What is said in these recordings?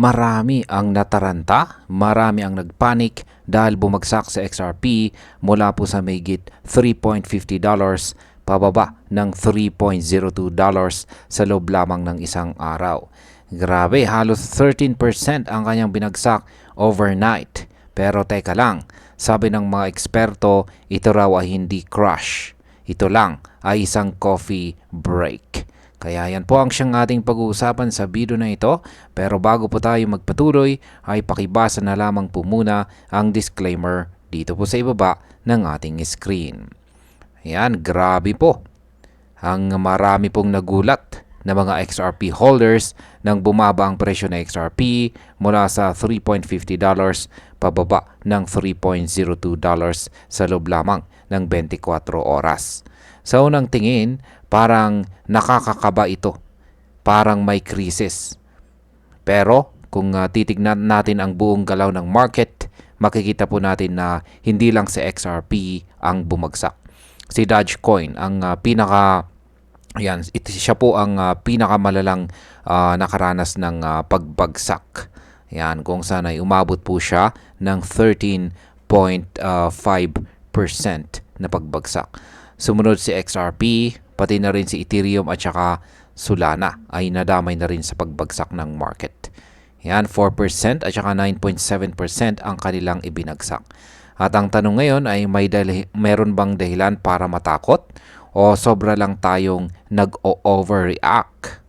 marami ang nataranta, marami ang nagpanik dahil bumagsak sa XRP mula po sa mayigit $3.50 pababa ng $3.02 sa loob lamang ng isang araw. Grabe, halos 13% ang kanyang binagsak overnight. Pero teka lang, sabi ng mga eksperto, ito raw ay hindi crash. Ito lang ay isang coffee break. Kaya yan po ang siyang ating pag-uusapan sa video na ito. Pero bago po tayo magpatuloy, ay pakibasa na lamang po muna ang disclaimer dito po sa ibaba ng ating screen. Ayan, grabe po. Ang marami pong nagulat na mga XRP holders nang bumaba ang presyo ng XRP mula sa $3.50 pababa ng $3.02 sa loob lamang ng 24 oras. Sa unang tingin, parang nakakakaba ito. Parang may krisis. Pero kung uh, titignan natin ang buong galaw ng market, makikita po natin na hindi lang sa XRP ang bumagsak. Si Dogecoin ang uh, pinaka yan, ito siya po ang uh, pinakamalalang uh, nakaranas ng uh, pagbagsak. Yan, kung saan ay umabot po siya ng 13.5% na pagbagsak. Sumunod si XRP, pati na rin si Ethereum at saka Solana ay nadamay na rin sa pagbagsak ng market. Yan, 4% at saka 9.7% ang kanilang ibinagsak. At ang tanong ngayon ay may dali- meron bang dahilan para matakot o sobra lang tayong nag-overreact?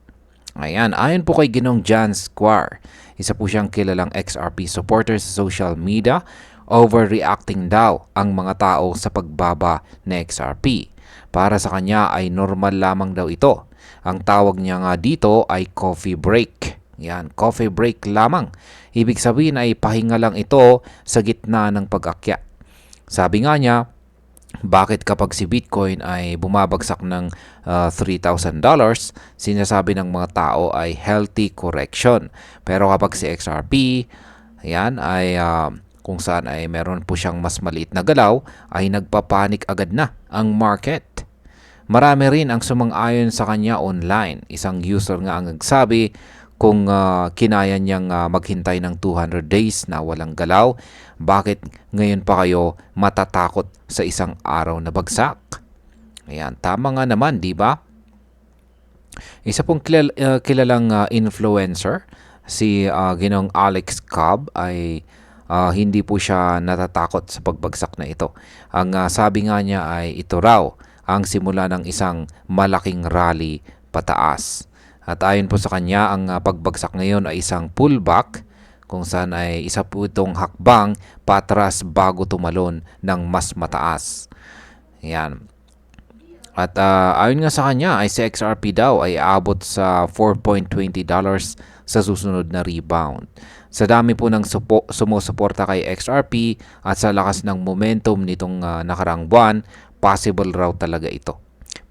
Ayan, ayon po kay Ginong John Square, isa po siyang kilalang XRP supporter sa social media, overreacting daw ang mga tao sa pagbaba na XRP. Para sa kanya ay normal lamang daw ito. Ang tawag niya nga dito ay coffee break. Yan, coffee break lamang. Ibig sabihin ay pahinga lang ito sa gitna ng pag-akyat. Sabi nga niya, bakit kapag si Bitcoin ay bumabagsak ng uh, $3,000, sinasabi ng mga tao ay healthy correction. Pero kapag si XRP, yan ay uh, kung saan ay meron po siyang mas maliit na galaw, ay nagpapanik agad na ang market. Marami rin ang sumang-ayon sa kanya online. Isang user nga ang nagsabi, kung uh, kinaya niyang uh, maghintay ng 200 days na walang galaw, bakit ngayon pa kayo matatakot sa isang araw na bagsak? Ayan, tama nga naman, di ba? Isa pong kilal, uh, kilalang uh, influencer, si uh, Ginong Alex Cobb ay uh, hindi po siya natatakot sa pagbagsak na ito. Ang uh, sabi nga niya ay ito raw ang simula ng isang malaking rally pataas. At ayon po sa kanya, ang uh, pagbagsak ngayon ay isang pullback kung saan ay isa po itong hakbang patras bago tumalon ng mas mataas. Yan. At uh, ayon nga sa kanya ay si XRP daw ay aabot sa $4.20 sa susunod na rebound. Sa dami po ng supo, sumusuporta kay XRP at sa lakas ng momentum nitong uh, nakarang buwan, possible raw talaga ito.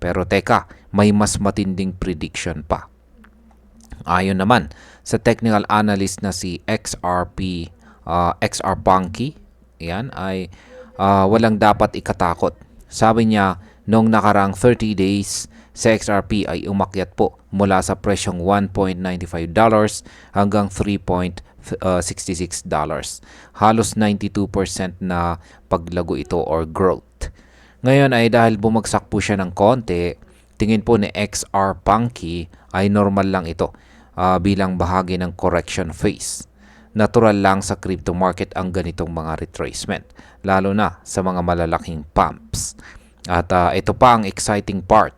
Pero teka, may mas matinding prediction pa. Ayon naman sa technical analyst na si XRP, uh, XR Punky, yan ay uh, walang dapat ikatakot. Sabi niya, noong nakarang 30 days, sa XRP ay umakyat po mula sa presyong $1.95 hanggang $3.66. Halos 92% na paglago ito or growth. Ngayon ay dahil bumagsak po siya ng konti, tingin po ni XR Punky ay normal lang ito uh, bilang bahagi ng correction phase. Natural lang sa crypto market ang ganitong mga retracement, lalo na sa mga malalaking pumps. At uh, ito pa ang exciting part.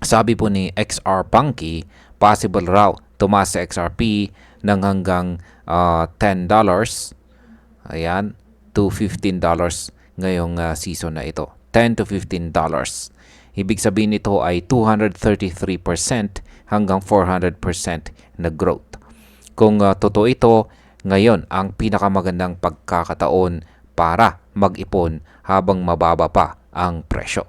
Sabi po ni XR Punky, possible raw tumaas sa XRP ng hanggang uh, $10 ayan, to $15 ngayong uh, season na ito. 10 to $15. Ibig sabihin nito ay 233% hanggang 400% na growth. Kung uh, totoo ito, ngayon ang pinakamagandang pagkakataon para mag-ipon habang mababa pa ang presyo.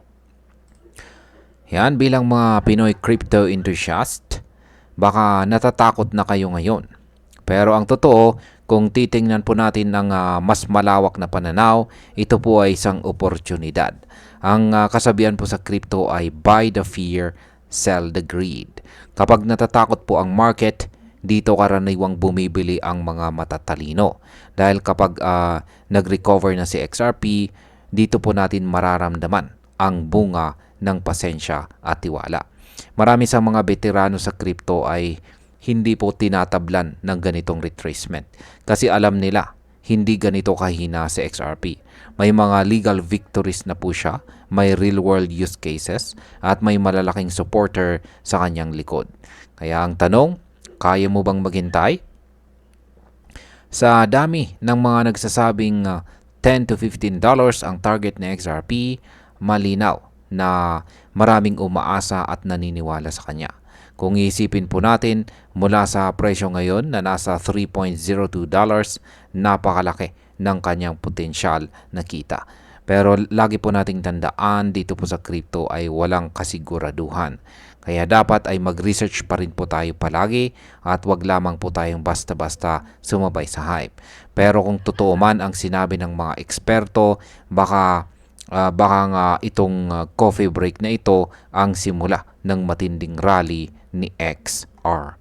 Yan bilang mga Pinoy crypto enthusiast, baka natatakot na kayo ngayon. Pero ang totoo, kung titingnan po natin ng uh, mas malawak na pananaw, ito po ay isang oportunidad. Ang uh, kasabihan po sa crypto ay buy the fear, sell the greed. Kapag natatakot po ang market, dito karaniwang bumibili ang mga matatalino. Dahil kapag ah, nag-recover na si XRP, dito po natin mararamdaman ang bunga ng pasensya at tiwala. Marami sa mga veterano sa crypto ay hindi po tinatablan ng ganitong retracement kasi alam nila hindi ganito kahina si XRP. May mga legal victories na po siya, may real world use cases, at may malalaking supporter sa kanyang likod. Kaya ang tanong, kaya mo bang maghintay? Sa dami ng mga nagsasabing uh, 10 to 15 dollars ang target ng XRP, malinaw na maraming umaasa at naniniwala sa kanya. Kung iisipin po natin mula sa presyo ngayon na nasa 3.02 dollars, napakalaki ng kanyang potensyal na kita. Pero lagi po nating tandaan dito po sa crypto ay walang kasiguraduhan. Kaya dapat ay mag-research pa rin po tayo palagi at wag lamang po tayong basta-basta sumabay sa hype. Pero kung totoo man ang sinabi ng mga eksperto, baka ah, baka nga itong ah, coffee break na ito ang simula ng matinding rally ni XRP.